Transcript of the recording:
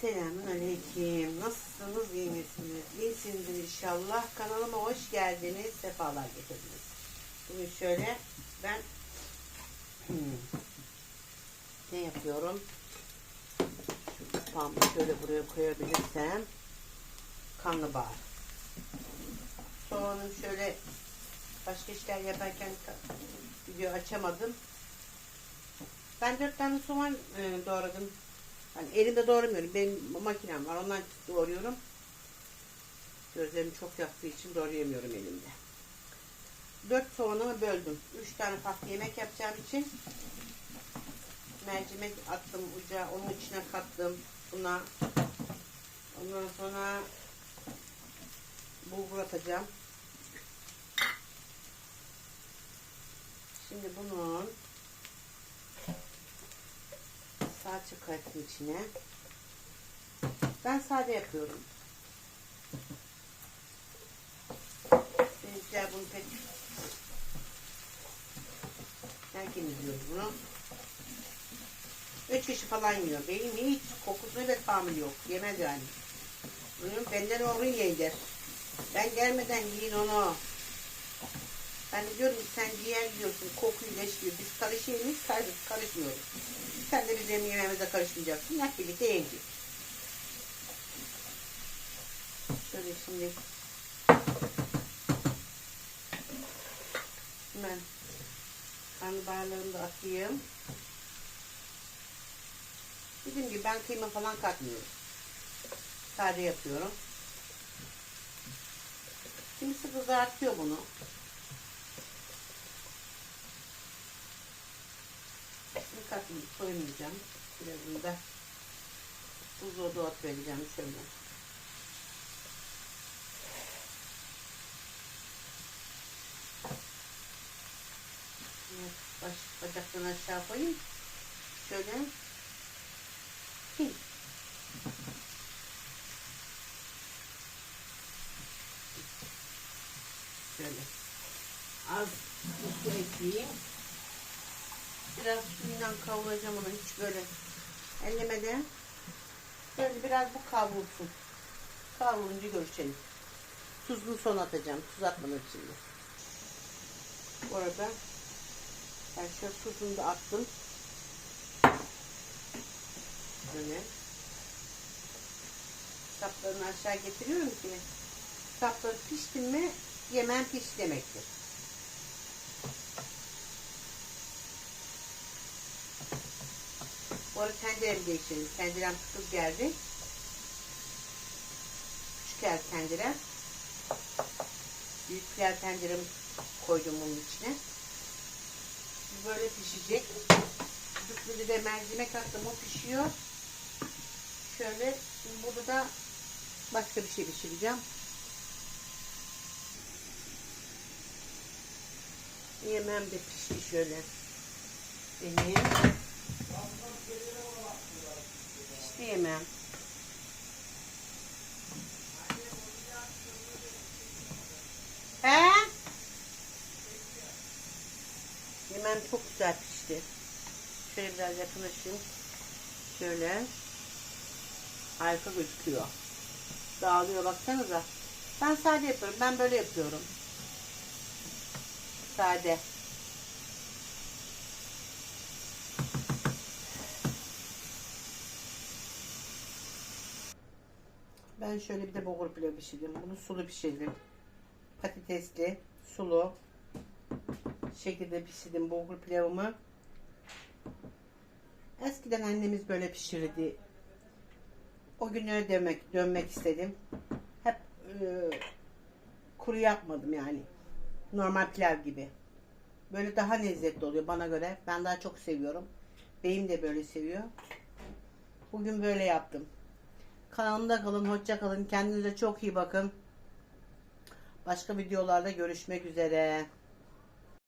Selamun Aleyküm. Nasılsınız, iyi misiniz? İyisinizdir inşallah. Kanalıma hoş geldiniz, sefalar getirdiniz. Bugün şöyle ben hmm, ne yapıyorum? Şu ıspağımı şöyle buraya koyabilirsem karnabahar. Soğanım şöyle başka işler yaparken video açamadım. Ben dört tane soğan e, doğradım. Hani elimde doğramıyorum. Benim makinem var. Ondan doğruyorum. Gözlerim çok yaktığı için doğrayamıyorum elimde. Dört soğanımı böldüm. Üç tane farklı yemek yapacağım için mercimek attım uca. Onun içine kattım. Buna ondan sonra bulgur atacağım. Şimdi bunun kattım içine. Ben sade yapıyorum. Benimkiler bunu pek herkes yiyor bunu. Üç kişi falan yiyor. Benim hiç kokusu ve tahammülü yok. Yemez yani. Bunu benden oğlu yedir. Ben gelmeden yiyin onu. Ben de diyorum ki sen ciğer yiyorsun, kokuyu leşiyor. Biz karışıyoruz, karış, karışmıyoruz. Sen de bizim yemeğimize karışmayacaksın. Hep birlikte yiyeceğiz. Şöyle şimdi hemen karnabaharlarımı da atayım. Dediğim gibi ben kıyma falan katmıyorum. Sade yapıyorum. Kimisi kızartıyor bunu. Şimdi katmayı soymayacağım. Birazını da at vereceğim şöyle. Baş, bacaktan aşağı koyayım. Şöyle. Şöyle. Az su ekleyeyim. Biraz suyundan kavuracağım onu hiç böyle ellemeden. Böyle biraz bu kavrulsun. Kavrulunca görüşelim. Tuzunu son atacağım. Tuz atmadan şimdi. Bu arada şöyle tuzunu da attım. Böyle. Saplarını aşağı getiriyorum ki sapları pişti mi yemen piş demektir. Bu arada tenceremi değiştirdim. Tencerem kız geldi. Küçük el tencerem. Büyük pilav tenceremi koydum bunun içine. Böyle pişecek. Düklüde de mercimek attım o pişiyor. Şöyle burada da başka bir şey pişireceğim. Yemem de pişti şöyle. Benim. Pişti yemem. He? Yemem çok güzel pişti. Şöyle biraz yakınlaşayım. Şöyle. Harika gözüküyor. Dağılıyor baksanıza. Ben sade yapıyorum. Ben böyle yapıyorum. Sade. Ben şöyle bir de bulgur pilavı pişirdim. Bunu sulu pişirdim. Patatesli, sulu şekilde pişirdim bulgur pilavımı. Eskiden annemiz böyle pişirirdi. O günlere dönmek, dönmek istedim. Hep e, kuru yapmadım yani. Normal pilav gibi. Böyle daha lezzetli oluyor bana göre. Ben daha çok seviyorum. Beyim de böyle seviyor. Bugün böyle yaptım. Kanalımda kalın, hoşça kalın. Kendinize çok iyi bakın. Başka videolarda görüşmek üzere.